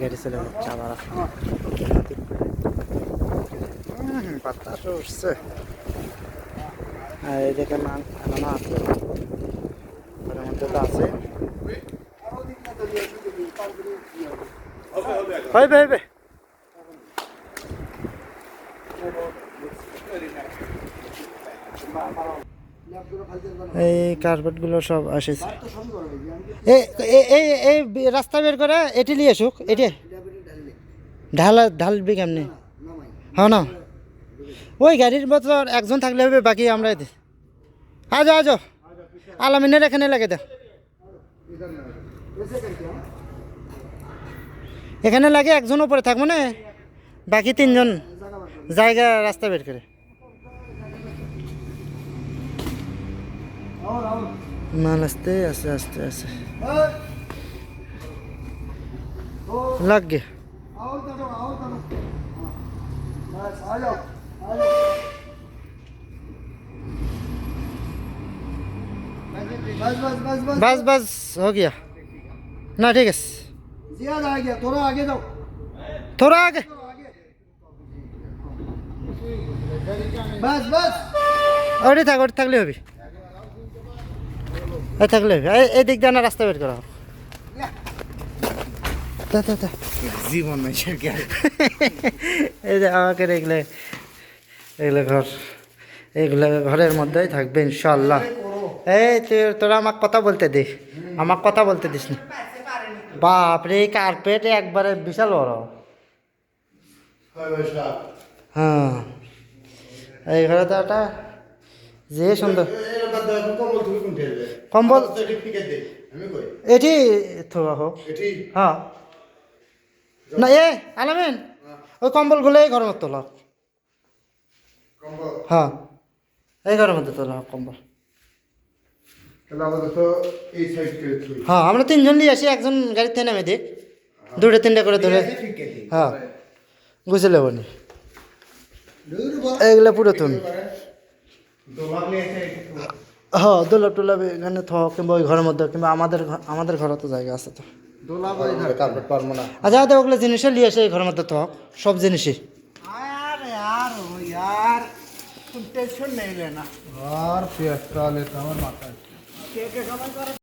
গাড়ি চলে বাতাস উঠছে আর এদিকে মাল এখনও আছে। ঘরের আছে। হইবে হইবে এই কার্পেটগুলো সব আসেছে। এই রাস্তা বের করে, এটি নিয়ে আসুক, এটি। ঢালা, ঢালবি কেমনি? হ্যাঁ না। ওই গাড়ির মতো একজন থাকলে হবে, বাকি আমরা এদি আজো আজো। আলামিনের এখানে লাগে দে। এখানে লাগে একজন উপরে থাকব না? বাকি তিনজন জায়গা রাস্তা বের করে। মাল আসতে আস্তে আস্তে আস্তে লাগ গে बस बस बस बस बस बस हो गया ना ठीक है ज्यादा आ गया थोड़ा आगे जाओ थोड़ा आगे बस बस ওটি থাক ওটি থাকলে হবে এই থাকলে এই দিক দিয়ে রাস্তা বের করা। জীবন এই যে আমাকে দেখলে এগুলো ঘর এগুলো ঘরের মধ্যেই থাকবে ইনশাল্লাহ এই তুই তোরা আমার কথা বলতে দিস আমার কথা বলতে দিস না। বাপরে কার্পেট একবারে বিশাল বড়। হ্যাঁ। এই ঘরে তো একটা যে সুন্দর কম্বল এটি থোয়া হোক হ্যাঁ। না এ আলামিন ওই কম্বলগুলো এই ঘরের মধ্যে তোলা। হ্যাঁ। এই ঘরের মধ্যে তোলা হোক কম্বল হ্যাঁ আমরা তিনজন নিয়ে আসি একজন থেকে নেমে দিক। দুটো তিনটা করে ধরে। হ্যাঁ। গুছে নেব নি। এগুলো পুরো তুন হ্যাঁ দোলাপ টোলাপ এখানে থ কিংবা ওই ঘরের মধ্যে কিংবা আমাদের আমাদের ঘরে তো জায়গা আছে তো। আচ্ছা ওগুলো জিনিসও নিয়ে এসে এই ঘরের মধ্যে থক সব জিনিসই। টেনশন নেই না।